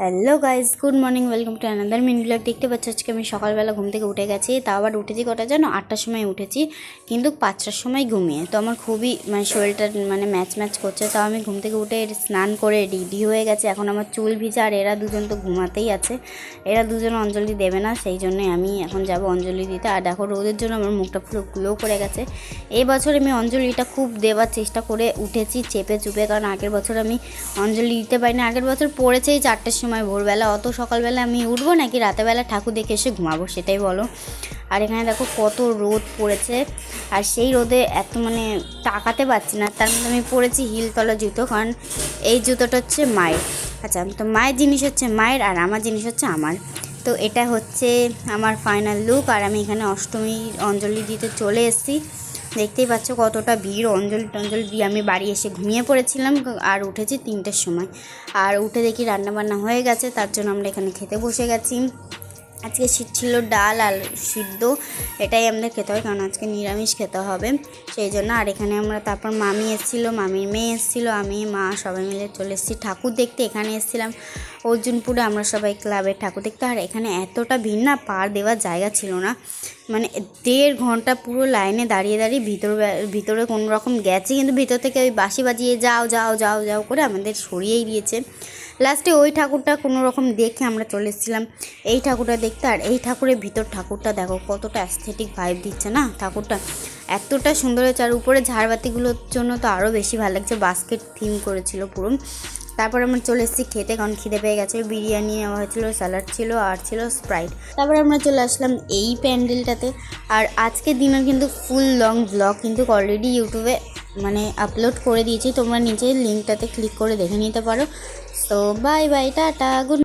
Hello guys good morning, welcome to another mini vlog. দেখতে পাচ্ছ আজকে আমি সকালবেলা ঘুম থেকে উঠে গেছি, তাও আবার উঠেছি কটা জানো আটটার সময় উঠেছি, কিন্তু পাঁচটার সময় ঘুমিয়ে। তো আমার খুবই মানে শরীরটা মানে ম্যাচ ম্যাচ করছে, তাও আমি ঘুম থেকে উঠে স্নান করে রেডি হয়ে গেছে। এখন আমার চুল ভিজা আর এরা দুজন তো ঘুমাতেই আছে, এরা দুজন অঞ্জলি দেবে না, সেই জন্যই আমি এখন যাব অঞ্জলি দিতে। আর দেখো রোদের জন্য আমার মুখটা পুরো গ্লো করে গেছে। এই বছর আমি অঞ্জলিটা খুব দেওয়ার চেষ্টা করে উঠেছি চেপে চুপে কারণ আগের বছর আমি অঞ্জলি দিতে পারিনি। আগের বছর পড়েছেই চারটের সময় ভোরবেলা, অত সকালবেলা আমি উঠবো নাকি রাতেরবেলা ঠাকুর দেখে এসে ঘুমাবো সেটাই বলো। আর এখানে দেখো কত রোদ পড়েছে, আর সেই রোদে এত মানে তাকাতে পারছি না। তার মধ্যে আমি পরেছি হিলতলা জুতো, কারণ এই জুতোটা হচ্ছে মায়ের। আচ্ছা তো মায়ের জিনিস হচ্ছে মায়ের আর আমার জিনিস হচ্ছে আমার। তো এটা হচ্ছে আমার ফাইনাল লুক আর আমি এখানে অষ্টমী অঞ্জলি দিতে চলে এসেছি। দেখতেই পাচ্ছ কতটা ভিড়, অঞ্জলি টঞ্জল দিয়ে আমি বাড়ি এসে ঘুমিয়ে পড়েছিলাম আর উঠেছি তিনটের সময়। আর উঠে দেখি রান্নাবান্না হয়ে গেছে, তার জন্য আমরা এখানে খেতে বসে গেছি। আজকে শীত ছিল ডাল আর সিদ্ধ, এটাই আমাদের খেতে হয় কারণ আজকে নিরামিষ খেতে হবে। সেই জন্য আর এখানে আমরা তারপর মামি এসেছিল, মামির মেয়ে এসেছিল, আমি, মা সবাই মিলে চলে এসেছি। ঠাকুর দেখতে এখানে এসেছিলাম, অর্জুনপুরে আমরা সবাই ক্লাবের ঠাকুর দেখতে। আর এখানে এতটা ভিড় না, পার দেওয়ার জায়গা ছিল না। মানে দেড় ঘণ্টা পুরো লাইনে দাঁড়িয়ে দাঁড়িয়ে ভিতরে ভিতরে কোনো রকম গেছে, কিন্তু ভিতর থেকে ওই বাঁশি বাজিয়ে যাও যাও যাও যাও করে আমাদের সরিয়েই দিয়েছে। লাস্টে ওই ঠাকুরটা কোনো রকম দেখে আমরা চলে এসেছিলাম। এই ঠাকুরটা দেখতে আর এই ঠাকুরের ভিতর ঠাকুরটা দেখো কতটা অ্যাস্থেটিক ভাইব দিচ্ছে না ঠাকুরটা। এতটা সুন্দর হয়েছে আর উপরে ঝাড়বাতিগুলোর জন্য তো আরও বেশি ভালো লাগছে। বাস্কেট থিম করেছিল পুরো। তারপর আমরা চলে এসেছি খেতে কারণ খিদে পেয়ে গেছে। বিরিয়ানি নেওয়া হয়েছিল স্যালাড ছিল, আর ছিল স্প্রাইট তারপর আমরা চলে আসলাম এই প্যান্ডেলটাতে। আর আজকের দিনের কিন্তু ফুল লং ব্লগ কিন্তু অলরেডি ইউটিউবে মানে আপলোড করে দিয়েছি, তোমরা নিচে লিঙ্কটাতে ক্লিক করে দেখে নিতে পারো। তো বাই বাই টাটা গুড